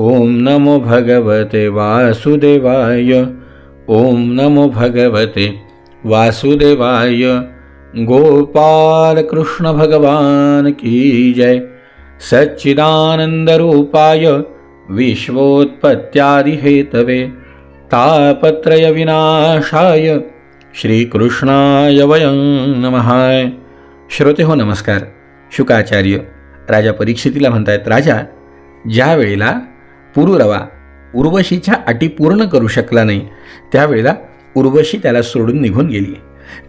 ओम नमो भगवते वासुदेवाय। ओम नमो भगवते वासुदेवाय। गोपाल कृष्ण भगवान की जय। सच्चिदानंद रूपाय विश्वोत्पत्त्यादिहेतवे। तापत्रय विनाशाय। श्रीकृष्णाय वयं नमः श्रोते हो नमस्कार। शुकाचार्य राजा परीक्षितीला म्हणतायत राजा ज्या वेळेला पुरुरवा उर्वशीच्या अटी पूर्ण करू शकला नाही. त्यावेळेला उर्वशी त्याला सोडून निघून गेली.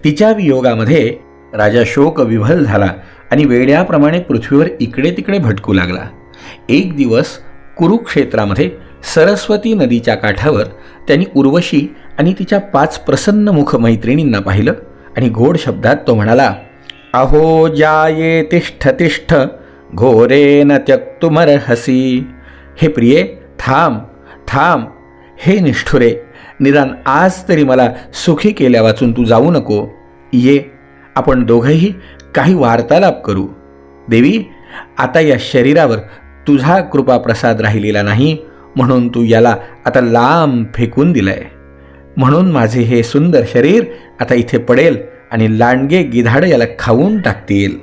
तिच्या वियोगामध्ये राजा शोक विभल झाला आणि वेड्याप्रमाणे पृथ्वीवर इकडे तिकडे भटकू लागला. एक दिवस कुरुक्षेत्रामध्ये सरस्वती नदीच्या काठावर त्यांनी उर्वशी आणि तिच्या पाच प्रसन्न मुख मैत्रिणींना पाहिलं आणि गोड शब्दात तो म्हणाला अहो जाये तिष्ठ तिष्ठ त्यक्तुमर हसी हे प्रिये थांब थांब. हे निष्ठुरे निदान आज तरी मला सुखी केल्या वाचून तू जाऊ नको. ये आपण दोघंही काही वार्तालाप करू. देवी आता या शरीरावर तुझा कृपा प्रसाद राहिलेला नाही म्हणून तू याला आता लांब फेकून दिलंय. म्हणून माझे हे सुंदर शरीर आता इथे पडेल आणि लांडगे गिधाड याला खाऊन टाकतील.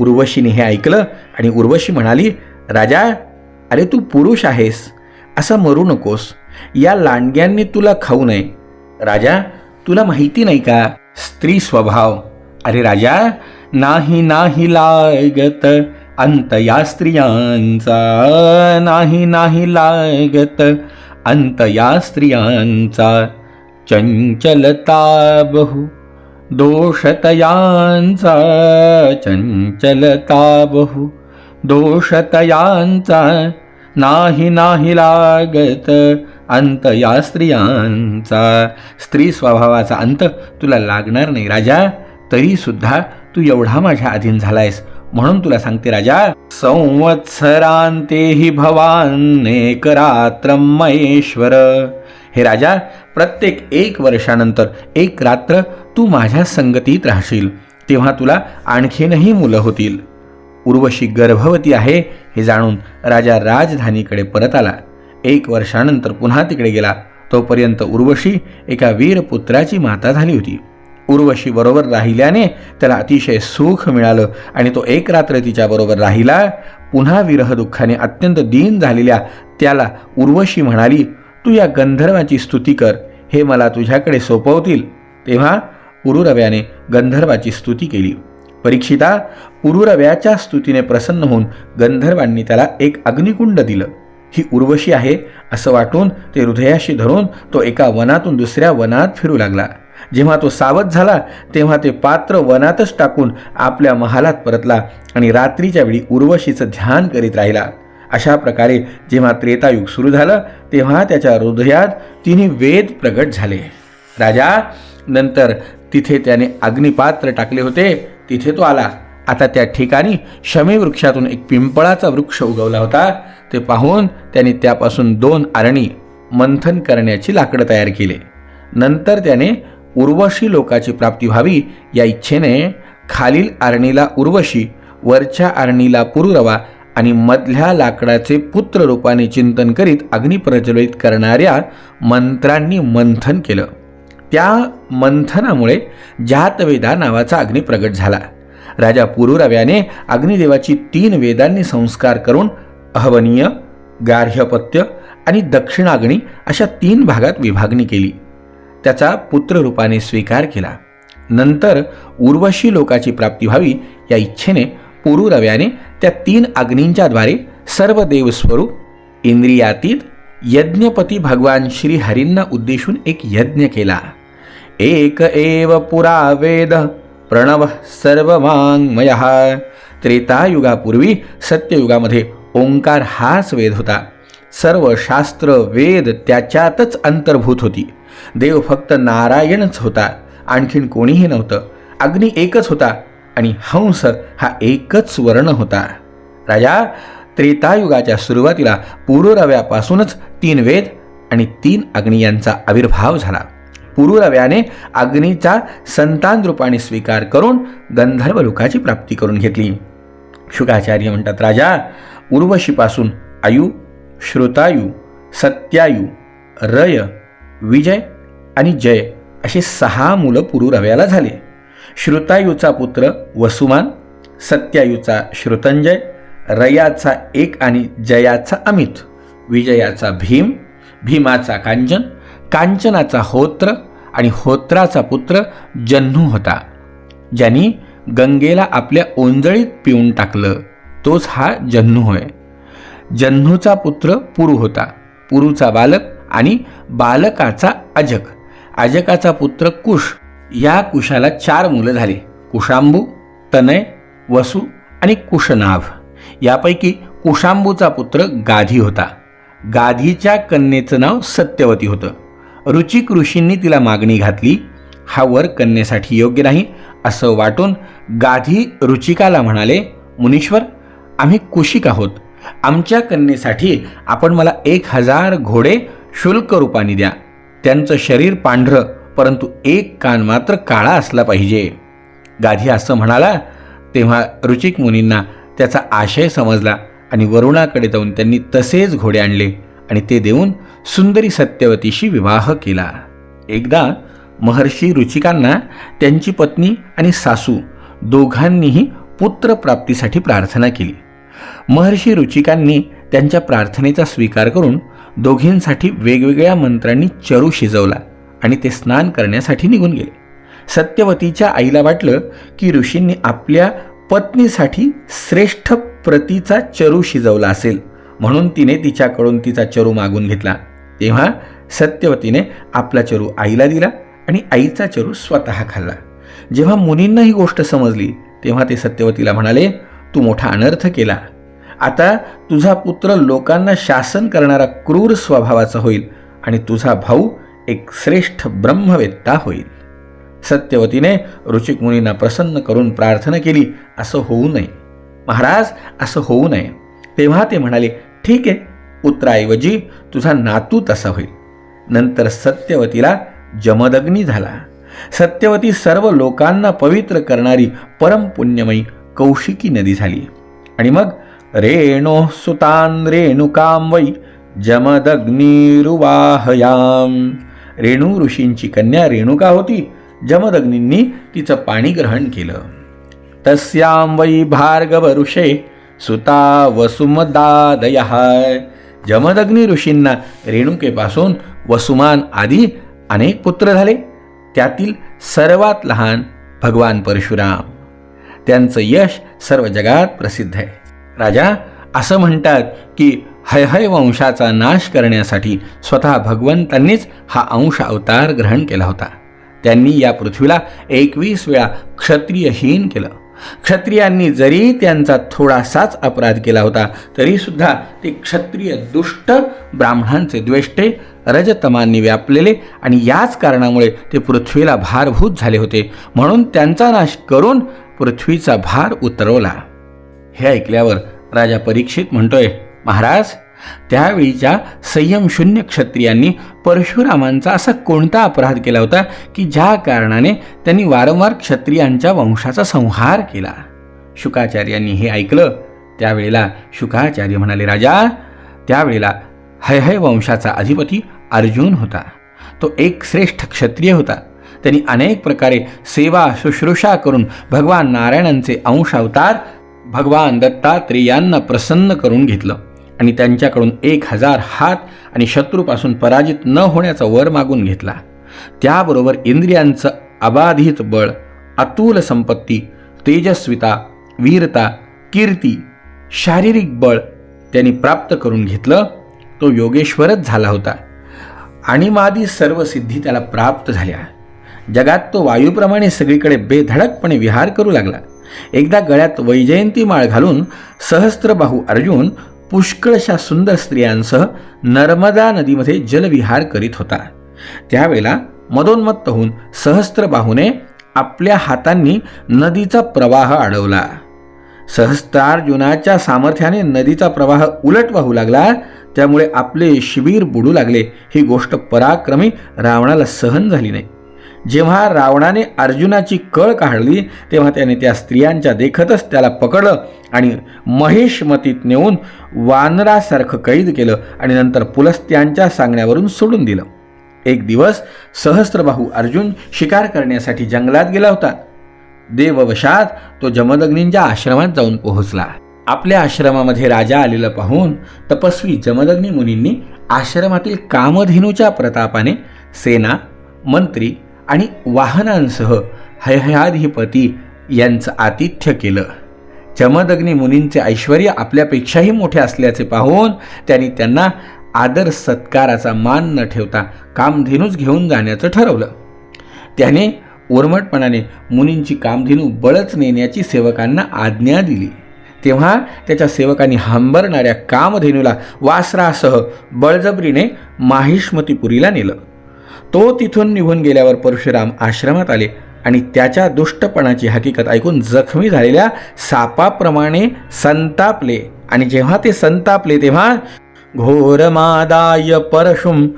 उर्वशीने हे ऐकलं आणि उर्वशी म्हणाली राजा अरे तू पुरुष आहेस असं मरू नकोस. या लांडग्यांनी तुला खाऊ नये. राजा तुला माहिती नाही का? स्त्री स्वभाव. अरे राजा नाही नाही लागत अंत या स्त्रियांचा. नाही नाही लागत अंत या स्त्रियांचा. चंचलता बहु दोषतयांचा. चंचलता बहु दोषतयांचा. नाही नाही लागत अंत या स्त्रियांचा. स्त्री स्वभावाचा अंत तुला लागणार नाही राजा. तरी सुद्धा तू एवढा माझ्या अधीन झालायस. म्हणून तुला सांगते राजा संवत्सरांतेही भवानेक रात्र महेश्वर. हे राजा प्रत्येक एक वर्षानंतर एक रात्र तू माझ्या संगतीत राहशील. तेव्हा तुला आणखीनही मुलं होतील. उर्वशी गर्भवती आहे हे जाणून राजा राजधानीकडे परत आला. एक वर्षानंतर पुन्हा तिकडे गेला. तोपर्यंत उर्वशी एका वीरपुत्राची माता झाली होती. उर्वशी बरोबर राहिल्याने त्याला अतिशय सुख मिळालं आणि तो एक रात्र तिच्याबरोबर राहिला. पुन्हा विरह दुःखाने अत्यंत दीन झालेल्या त्याला उर्वशी म्हणाली तू या गंधर्वाची स्तुती कर. हे मला तुझ्याकडे सोपवतील. तेव्हा पुरुरव्याने गंधर्वाची स्तुती केली. परीक्षिता पुरुरव्याच्या स्तुतीने प्रसन्न होऊन गंधर्वांनी त्याला एक अग्निकुंड दिलं. ही उर्वशी आहे असं वाटून ते हृदयाशी धरून तो एका वनातून दुसऱ्या वनात फिरू लागला. जेव्हा तो सावध झाला तेव्हा ते पात्र वनातच टाकून आपल्या महालात परतला आणि रात्रीच्या वेळी उर्वशीचं ध्यान करीत राहिला. अशा प्रकारे जेव्हा त्रेतायुग सुरू झालं तेव्हा त्याच्या हृदयात तिन्ही वेद प्रगट झाले. राजा नंतर तिथे त्याने अग्निपात्र टाकले होते. तिथे तो आला. आता त्या ठिकाणी शमी वृक्षातून एक पिंपळाचा वृक्ष उगवला होता. ते पाहून त्याने त्यापासून दोन आरणी मंथन करण्याची लाकडं तयार केले. नंतर त्याने उर्वशी लोकाची प्राप्ती व्हावी या इच्छेने खालील आरणीला उर्वशी वरच्या आरणीला पुरुरवा आणि मधल्या लाकडाचे पुत्र रूपाने चिंतन करीत अग्निप्रज्वलित करणाऱ्या मंत्रांनी मंथन केलं. त्या मंथनामुळे जातवेदा नावाचा अग्नी प्रगट झाला. राजा पुरुरव्याने अग्निदेवाची तीन वेदांनी संस्कार करून अहवनीय गार्ह्यपत्य आणि दक्षिणाग्नी अशा तीन भागात विभागणी केली. त्याचा पुत्ररूपाने स्वीकार केला. नंतर उर्वशी लोकाची प्राप्ती व्हावी या इच्छेने पुरुरव्याने त्या तीन अग्नींच्याद्वारे सर्व देवस्वरूप इंद्रियातीत यज्ञपती भगवान श्रीहरींना उद्देशून एक यज्ञ केला. एक एव पुरा वेद प्रणव सर्ववाङ्मय त्रेतायुगापूर्वी सत्ययुगामध्ये ओंकार हाच वेद होता. सर्व शास्त्र वेद त्याच्यातच अंतर्भूत होती. देव फक्त नारायणच होता आणखीन कोणीही नव्हतं. अग्नी एकच होता आणि हंस हा एकच वर्ण होता. राजा त्रेतायुगाच्या सुरुवातीला पूर्वरव्यापासूनच तीन वेद आणि तीन अग्नी यांचा आविर्भाव झाला. पुरुरव्याने अग्नीचा संतान रूपाने स्वीकार करून गंधर्व लोकाची प्राप्ती करून घेतली. शुकाचार्य म्हणतात राजा उर्वशीपासून आयु श्रोतायू सत्यायू रय विजय आणि जय असे सहा मुलं पुरुरव्याला झाले. श्रुतायूचा पुत्र वसुमान सत्यायूचा श्रुतंजय रयाचा एक आणि जयाचा अमित विजयाचा भीम भीमाचा कांचन कांचनाचा होत्र आणि होत्राचा पुत्र जन्नू होता ज्यांनी गंगेला आपल्या ओंजळीत पिऊन टाकलं. तोच हा जन्नू होय. जन्नूचा पुत्र पुरू होता. पुरूचा बालक आणि बालकाचा अजक. अजकाचा पुत्र कुश. या कुशाला चार मुलं झाली. कुशांबू तनय वसु आणि कुशनाभ. यापैकी कुशांबूचा पुत्र गाधी होता. गाधीच्या कन्येचं नाव सत्यवती होतं. रुचिक ऋषींनी तिला मागणी घातली हा वर कन्येसाठी योग्य नाही असं वाटून गाधी रुचिकाला म्हणाले मुनीश्वर आम्ही कुशिक आहोत. आमच्या कन्येसाठी आपण मला एक हजार घोडे शुल्क रूपाने द्या. त्यांचं शरीर पांढरं परंतु एक कान मात्र काळा असला पाहिजे. गाधी असं म्हणाला तेव्हा रुचिक मुनींना त्याचा आशय समजला आणि वरुणाकडे जाऊन त्यांनी तसेच घोडे आणले. आणि ते देऊन सुंदरी सत्यवतीशी विवाह केला. एकदा महर्षी रुचिकांना त्यांची पत्नी आणि सासू दोघांनीही पुत्रप्राप्तीसाठी प्रार्थना केली. महर्षी रुचिकांनी त्यांच्या प्रार्थनेचा स्वीकार करून दोघींसाठी वेगवेगळ्या मंत्रांनी चरू शिजवला आणि ते स्नान करण्यासाठी निघून गेले. सत्यवतीच्या आईला वाटलं की ऋषींनी आपल्या पत्नीसाठी श्रेष्ठ प्रतीचा चरू शिजवला असेल. म्हणून तिने तिच्याकडून तिचा चरू मागून घेतला. तेव्हा सत्यवतीने आपला चरू आईला दिला आणि आईचा चरू स्वतः खाल्ला. जेव्हा मुनींना ही गोष्ट समजली तेव्हा ते सत्यवतीला म्हणाले तू मोठा अनर्थ केला. आता तुझा पुत्र लोकांना शासन करणारा क्रूर स्वभावाचा होईल आणि तुझा भाऊ एक श्रेष्ठ ब्रह्मवेत्ता होईल. सत्यवतीने ऋचिक मुनींना प्रसन्न करून प्रार्थना केली असं होऊ नये. महाराज असं होऊ नये. तेव्हा ते म्हणाले ठीक आहे. पुत्राऐवजी तुझा नातू तसा होईल. नंतर सत्यवतीला जमदग्नी झाला. सत्यवती सर्व लोकांना पवित्र करणारी परमपुण्यमयी कौशिकी नदी झाली. आणि मग रेणो सुतान रेणुकाम वै जमदग्निरुवाहयाम रेणू ऋषींची कन्या रेणुका होती. जमदग्नींनी तिचं पाणी ग्रहण केलं. तस्यां वै भार्गव ऋषे सुता वसुमदादय। जमदग्नी ऋषींना रेणुकेपासून वसुमान आदी अनेक पुत्र झाले. त्यातील सर्वात लहान भगवान परशुराम. त्यांचं यश सर्व जगात प्रसिद्ध आहे. राजा असं म्हणतात की हयहय वंशाचा नाश करण्यासाठी स्वतः भगवंतांनीच हा अंश अवतार ग्रहण केला होता. त्यांनी या पृथ्वीला एकवीस वेळा क्षत्रियहीन केलं. क्षत्रियांनी जरी त्यांचा थोडासाच अपराध केला होता तरीसुद्धा ते क्षत्रिय दुष्ट ब्राह्मणांचे द्वेष्टे रजतमांनी व्यापलेले आणि याच कारणामुळे ते पृथ्वीला भारभूत झाले होते. म्हणून त्यांचा नाश करून पृथ्वीचा भार उतरवला. हे ऐकल्यावर राजा परीक्षित म्हणतोय महाराज त्यावेळीच्या संयमशून्य क्षत्रियांनी परशुरामांचा असा कोणता अपराध केला होता की ज्या कारणाने त्यांनी वारंवार क्षत्रियांच्या वंशाचा संहार केला? शुकाचार्यांनी हे ऐकलं. त्यावेळेला शुकाचार्य म्हणाले राजा त्यावेळेला हयहय वंशाचा अधिपती अर्जुन होता. तो एक श्रेष्ठ क्षत्रिय होता. त्यांनी अनेक प्रकारे सेवा शुश्रूषा करून भगवान नारायणांचे अंश अवतार भगवान दत्तात्रेयांना प्रसन्न करून घेतलं. आणि त्यांच्याकडून एक हजार हात आणि शत्रूपासून पराजित न होण्याचा वर मागून घेतला. त्याबरोबर इंद्रियांचं अबाधित बळ अतुल संपत्ती तेजस्विता वीरता कीर्ती शारीरिक बळ त्यांनी प्राप्त करून घेतलं तो योगेश्वरच झाला होता. आणि मादी सर्व सिद्धी त्याला प्राप्त झाल्या. जगात तो वायूप्रमाणे सगळीकडे बेधडकपणे विहार करू लागला. एकदा गळ्यात वैजयंती माळ घालून सहस्त्रबाहू अर्जुन पुष्कळशा सुंदर स्त्रियांसह नर्मदा नदीमध्ये जलविहार करीत होता. त्यावेळेला मदोन्मत्त होऊन सहस्त्रबाहूने आपल्या हातांनी नदीचा प्रवाह अडवला सहस्त्रार्जुनाच्या सामर्थ्याने नदीचा प्रवाह उलट वाहू लागला त्यामुळे आपले शिबीर बुडू लागले. ही गोष्ट पराक्रमी रावणाला सहन झाली नाही. जेव्हा रावणाने अर्जुनाची कळ काढली तेव्हा त्याने त्या स्त्रियांच्या देखतच त्याला पकडलं आणि महेशमतीत नेऊन वानरासारखं कैद केलं आणि नंतर पुलस्त्यांच्या सांगण्यावरून सोडून दिलं. एक दिवस सहस्त्रबाहू अर्जुन शिकार करण्यासाठी जंगलात गेला होता. देववशात तो जमदग्नींच्या आश्रमात जाऊन पोहोचला. आपल्या आश्रमामध्ये राजा आलेलं पाहून तपस्वी जमदग्नी मुनींनी आश्रमातील कामधेनूच्या प्रतापाने सेना मंत्री आणि वाहनांसह हयहयाधिपती यांचं आतिथ्य केलं. चमदग्नी मुनींचे ऐश्वर आपल्यापेक्षाही मोठे असल्याचे पाहून त्यांनी त्यांना आदर सत्काराचा मान न ठेवता कामधेनूच घेऊन जाण्याचं ठरवलं. त्याने उर्मटपणाने मुनींची कामधेनू बळच नेण्याची सेवकांना आज्ञा दिली. तेव्हा त्याच्या सेवकांनी हंबरणाऱ्या कामधेनूला वासरासह बळजबरीने माहिष्मतीपुरीला नेलं. तो तिथून निघून गेल्यावर परशुराम आश्रमात आले आणि त्याच्या दुष्टपणाची हकीकत ऐकून जखमी झालेल्या सापाप्रमाणे संतापले. आणि जेव्हा ते संतापले तेव्हा घोरमादाय परशुम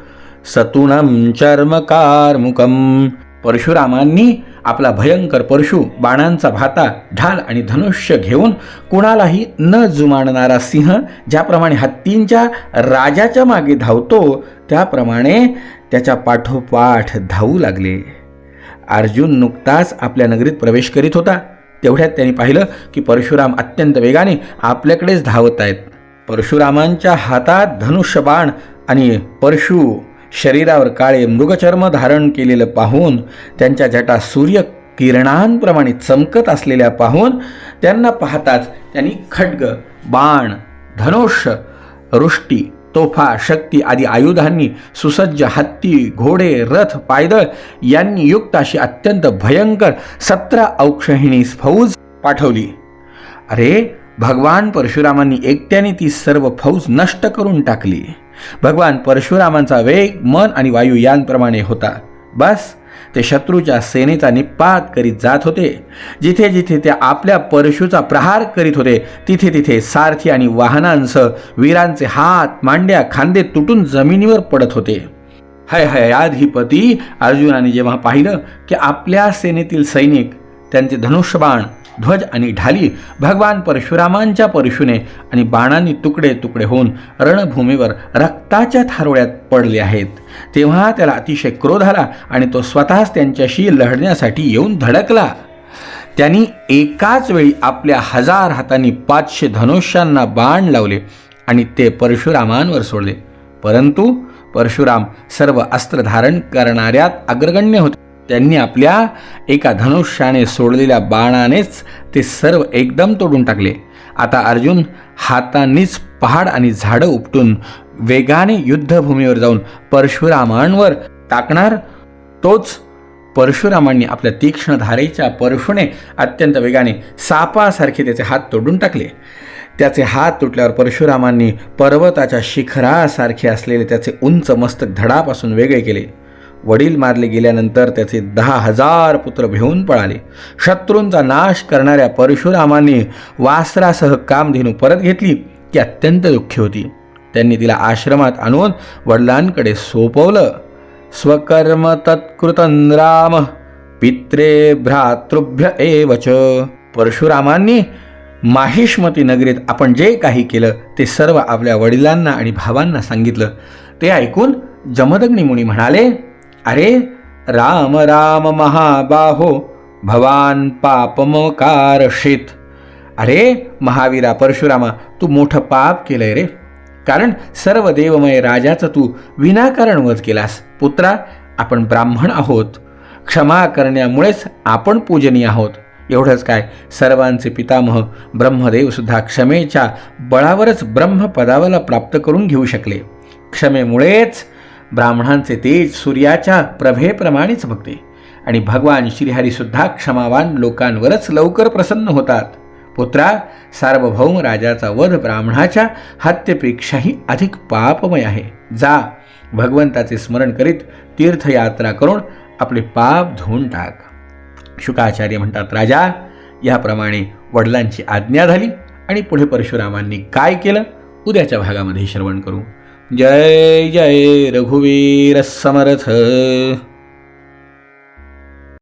सतुणम चर्मकारमुकम परशुरामांनी आपला भयंकर परशु बाणांचा भाता ढाल आणि धनुष्य घेऊन कुणालाही न जुमानणारा सिंह ज्याप्रमाणे हत्तींच्या राजाच्या मागे धावतो त्याप्रमाणे त्याच्या पाठोपाठ धावू लागले. अर्जुन नुकताच आपल्या नगरीत प्रवेश करीत होता. तेवढ्यात त्यांनी पाहिलं की परशुराम अत्यंत वेगाने आपल्याकडेच धावत आहेत. परशुरामांच्या हातात धनुष्यबाण आणि परशु शरीरावर काळे मृगचर्म धारण केलेलं पाहून त्यांच्या जटा सूर्य किरणांप्रमाणे चमकत असलेल्या पाहून त्यांना पाहताच त्यांनी खड्ग बाण धनुष्य रुष्टी तोफा शक्ती आदी आयुधांनी सुसज्ज हत्ती घोडे रथ पायदळ यांनी युक्त अशी अत्यंत भयंकर सतरा औक्षहिणी फौज पाठवली. अरे भगवान परशुरामांनी एकट्याने ती सर्व फौज नष्ट करून टाकली. भगवान परशुरामांचा वेग मन आणि वायू यांप्रमाणे होता. बस ते शत्रूच्या सेनेचा निपात करीत जात होते. जिथे जिथे ते आपल्या परशुचा प्रहार करीत होते तिथे तिथे सारथी आणि वाहनांसह वीरांचे हात मांड्या खांदे तुटून जमिनीवर पडत होते. हय हयाधिपती अर्जुनाने जेव्हा पाहिलं की आपल्या सेनेतील सैनिक त्यांचे धनुष्यबाण ध्वज आणि ढाली भगवान परशुरामांच्या परशुने आणि बाणांनी तुकडे तुकडे होऊन रणभूमीवर रक्ताच्या थारोळ्यात पडले आहेत. तेव्हा त्याला अतिशय क्रोध आला आणि तो स्वतःच त्यांच्याशी लढण्यासाठी येऊन धडकला. त्यांनी एकाच वेळी आपल्या हजार हातांनी पाचशे धनुष्यांना बाण लावले आणि ते परशुरामांवर सोडले. परंतु परशुराम सर्व अस्त्र धारण करणाऱ्यात अग्रगण्य होते. त्यांनी आपल्या एका धनुष्याने सोडलेल्या बाणानेच ते सर्व एकदम तोडून टाकले. आता अर्जुन हातांनीच पहाड आणि झाडं उपटून वेगाने युद्धभूमीवर जाऊन परशुरामांवर टाकणार. तोच परशुरामांनी आपल्या तीक्ष्ण धारेच्या परशुने अत्यंत वेगाने सापासारखे त्याचे हात तोडून टाकले. त्याचे हात तुटल्यावर परशुरामांनी पर्वताच्या शिखरासारखे असलेले त्याचे उंच मस्तक धडापासून वेगळे केले. वडील मारले गेल्यानंतर त्याचे दहा हजार पुत्र भिवून पळाले. शत्रूंचा नाश करणाऱ्या परशुरामांनी वासरासह कामधेनू परत घेतली ती अत्यंत दुःखी होती. त्यांनी तिला आश्रमात आणून वडिलांकडे सोपवलं. स्वकर्म तत्कृतन राम पित्रे भ्रातृभ्य एवच. परशुरामांनी माहिष्मती नगरीत आपण जे काही केलं ते सर्व आपल्या वडिलांना आणि भावांना सांगितलं. ते ऐकून जमदग्नी मुनी म्हणाले अरे राम राम महाबाहो भवान पापमकारशित. अरे महावीरा परशुरामा तू मोठं पाप केलंय रे. कारण सर्व देवमय राजाचं तू विनाकारण वध केलास. पुत्रा आपण ब्राह्मण आहोत. क्षमा करण्यामुळेच आपण पूजनीय आहोत. एवढंच काय सर्वांचे पितामह ब्रह्मदेव सुद्धा क्षमेच्या बळावरच ब्रह्मपदावाला प्राप्त करून घेऊ शकले. क्षमेमुळेच ब्राह्मणांचे तेज सूर्याच्या प्रभेप्रमाणेच बघते. आणि भगवान श्रीहरीसुद्धा क्षमावान लोकांवरच लवकर प्रसन्न होतात. पुत्रा सार्वभौम राजाचा वध ब्राह्मणाच्या हत्येपेक्षाही अधिक पापमय आहे. जा भगवंताचे स्मरण करीत तीर्थयात्रा करून आपले पाप धुवून टाक. शुकाचार्य म्हणतात राजा याप्रमाणे वडिलांची आज्ञा झाली आणि पुढे परशुरामांनी काय केलं? उद्याच्या भागामध्ये श्रवण करू. जय जय रघुवीर समर्थ।